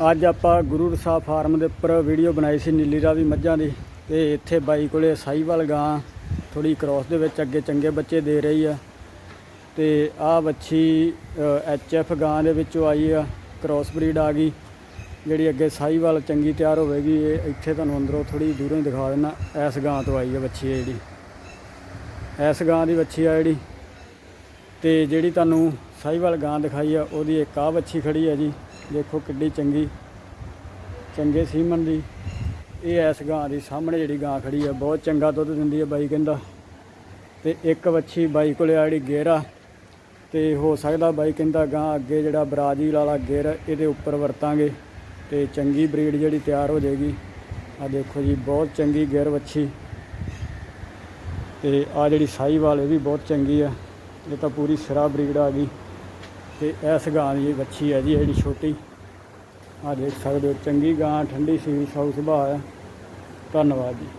ਅੱਜ ਆਪਾਂ ਗੁਰੂ ਸਾਹਿਬ ਫਾਰਮ ਦੇ ਉੱਪਰ ਵੀਡੀਓ ਬਣਾਈ ਸੀ ਨੀਲੀ ਰਾਵੀ ਮੱਝਾਂ ਦੀ ਤੇ ਇੱਥੇ ਬਾਈ ਕੋਲੇ ਸਾਈਵਾਲ ਗਾਂ ਥੋੜੀ ਕ੍ਰੋਸ ਦੇ ਵਿੱਚ ਅੱਗੇ ਚੰਗੇ ਬੱਚੇ ਦੇ ਰਹੀ ਆ। ਤੇ ਆਹ ਵੱਛੀ ਐਚ ਐਫ ਗਾਂ ਦੇ ਵਿੱਚੋਂ ਆਈ ਆ ਕ੍ਰੋਸ ਬਰੀਡ ਆ ਗਈ। ਜਿਹੜੀ ਅੱਗੇ ਸਾਈਵਾਲ ਚੰਗੀ ਤਿਆਰ ਹੋਵੇਗੀ, ਇਹ ਇੱਥੇ ਤੁਹਾਨੂੰ ਅੰਦਰੋਂ ਥੋੜੀ ਦੂਰੋਂ ਹੀ ਦਿਖਾ ਦਿੰਦਾ, ਇਸ ਗਾਂ ਤੋਂ ਆਈ ਆ ਵੱਛੀ ਇਹ ਜਿਹੜੀ। ਇਸ ਗਾਂ ਦੀ ਵੱਛੀ ਆ ਜਿਹੜੀ। ਤੇ ਜਿਹੜੀ ਤੁਹਾਨੂੰ ਸਾਈਵਾਲ ਗਾਂ ਦਿਖਾਈ ਆ, ਉਹਦੀ ਇੱਕ ਆਹ ਵੱਛੀ ਖੜੀ ਆ ਜੀ। ਦੇਖੋ ਕਿੱਡੀ ਚੰਗੀ, ਚੰਗੇ ਸੀਮਨ ਦੀ। ਇਹ ਐਸ ਗਾਂ ਦੀ ਸਾਹਮਣੇ ਜਿਹੜੀ ਗਾਂ ਖੜੀ ਆ, ਬਹੁਤ ਚੰਗਾ ਦੁੱਧ ਦਿੰਦੀ ਹੈ ਬਾਈ ਕਹਿੰਦਾ। ਤੇ ਇੱਕ ਵੱਛੀ ਬਾਈ ਕੋਲੇ ਆ ਜਿਹੜੀ ਗੇਰਾ ਤੇ ਹੋ ਸਕਦਾ ਬਾਈ ਕਹਿੰਦਾ ਗਾਂ ਅੱਗੇ ਜਿਹੜਾ ਬਰਾਜ਼ੀਲ ਵਾਲਾ ਗੇਰ ਇਹਦੇ ਉੱਪਰ ਵਰਤਾਂਗੇ ਤੇ ਚੰਗੀ ਬਰੀਡ ਜਿਹੜੀ ਤਿਆਰ ਹੋ ਜਾਏਗੀ। ਆ ਦੇਖੋ ਜੀ, ਬਹੁਤ ਚੰਗੀ ਗੇਰ ਵੱਛੀ। ਤੇ ਆ ਜਿਹੜੀ ਸਾਈਵਾਲ, ਇਹ ਵੀ ਬਹੁਤ ਚੰਗੀ ਆ। ਇਹ ਤਾਂ ਪੂਰੀ ਸਿਰਾ ਬਰੀਡ ਆ ਗਈ। ਤੇ ਇਸ ਗਾਂ ਦੀ ਇਹ ਹੈ ਜੀ ਜਿਹੜੀ ਛੋਟੀ। ਆ ਦੇਖ ਸਕਦੇ ਹੋ, ਚੰਗੀ ਗਾਂ, ਠੰਡੀ ਸੀ ਸੌ ਸੁਭਾਅ ਹੈ। ਧੰਨਵਾਦ ਜੀ।